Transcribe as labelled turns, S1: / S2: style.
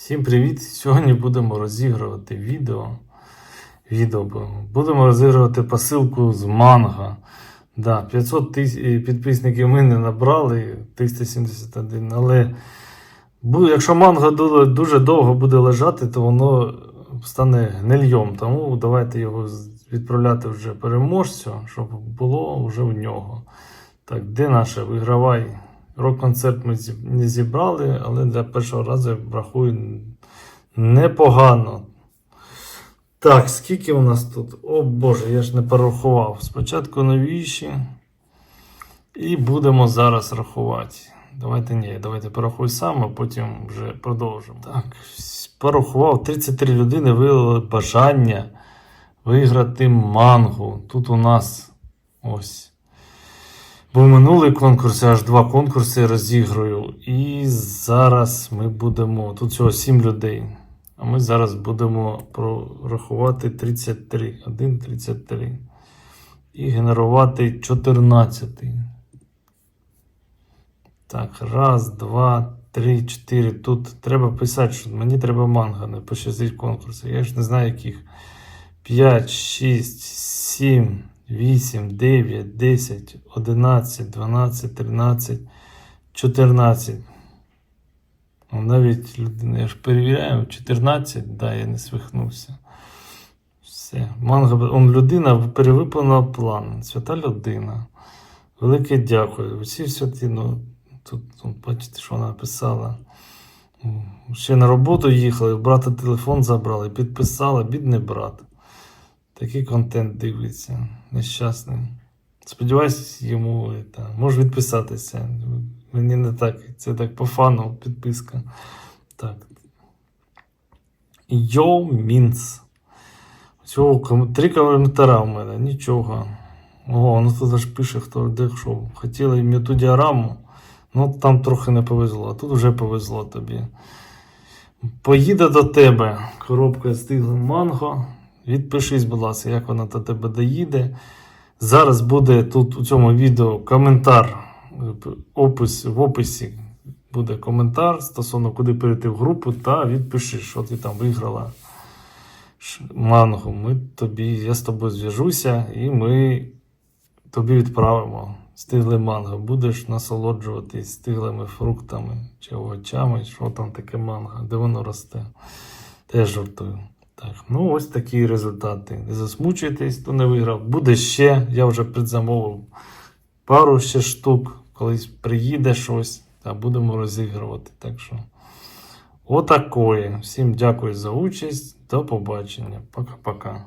S1: Всім привіт! Сьогодні будемо розігрувати відео. відео будемо. розігрувати посилку з манго. Да, 500 тис... е, підписників ми не набрали, 371, але якщо манго дуже довго буде лежати, то воно стане гнильйом. Тому давайте його відправляти вже переможцю, щоб було вже в нього. Так, де наше вигравай? Рок-концерт ми не зібрали, але для першого разу рахую непогано. Так, скільки у нас тут? О Боже, я ж не порахував. Спочатку новіші. І будемо зараз рахувати. Давайте ні, давайте порахуй сам, а потім вже продовжимо. Так, порахував. 33 людини виявили бажання виграти мангу. Тут у нас ось. Бо минулий конкурс я аж два конкурси розіграю. І зараз ми будемо. Тут всього 7 людей. А ми зараз будемо прорахувати 33. 1, 33. І генерувати 14. Так, раз, два, три, чотири. Тут треба писати, що мені треба манго, не пощастить конкурси. Я ж не знаю, яких. 5, 6, 7, 8, 9, 10, 11, 12, 13, 14. Ну, Навіть людина, я ж перевіряю, 14, да, я не свихнувся. Все. Манго, он людина перевиповнила план. Свята людина. Велике дякую. Усі святі, ну, тут, ну, бачите, що вона написала. Ще на роботу їхали, брата телефон забрали, підписала, бідний брат. Такий контент дивиться, нещасний. Сподіваюсь, йому це, може відписатися. Мені не так, це так по фану підписка. Так. Йоу Мінц. Всього три коментаря у мене, нічого. Ого, ну тут аж пише, хто де що. Хотіли ім'яту діараму. Ну там трохи не повезло, а тут вже повезло тобі. Поїде до тебе коробка з стиглим манго. Відпишись, будь ласка, як вона до тебе доїде. Зараз буде тут у цьому відео коментар. Опис, в описі буде коментар стосовно куди перейти в групу та відпиши, що ти там виграла манго. Ми тобі, я з тобою зв'яжуся і ми тобі відправимо стигле манго. Будеш насолоджуватись стиглими фруктами чи овочами, що там таке манго, де воно росте. Теж жартую. Так, ну ось такі результати. Не засмучуйтесь, хто не виграв. Буде ще, я вже предзамовив пару ще штук, колись приїде щось, та будемо розігрувати. Так що, отакої. Всім дякую за участь. До побачення. Пока-пока.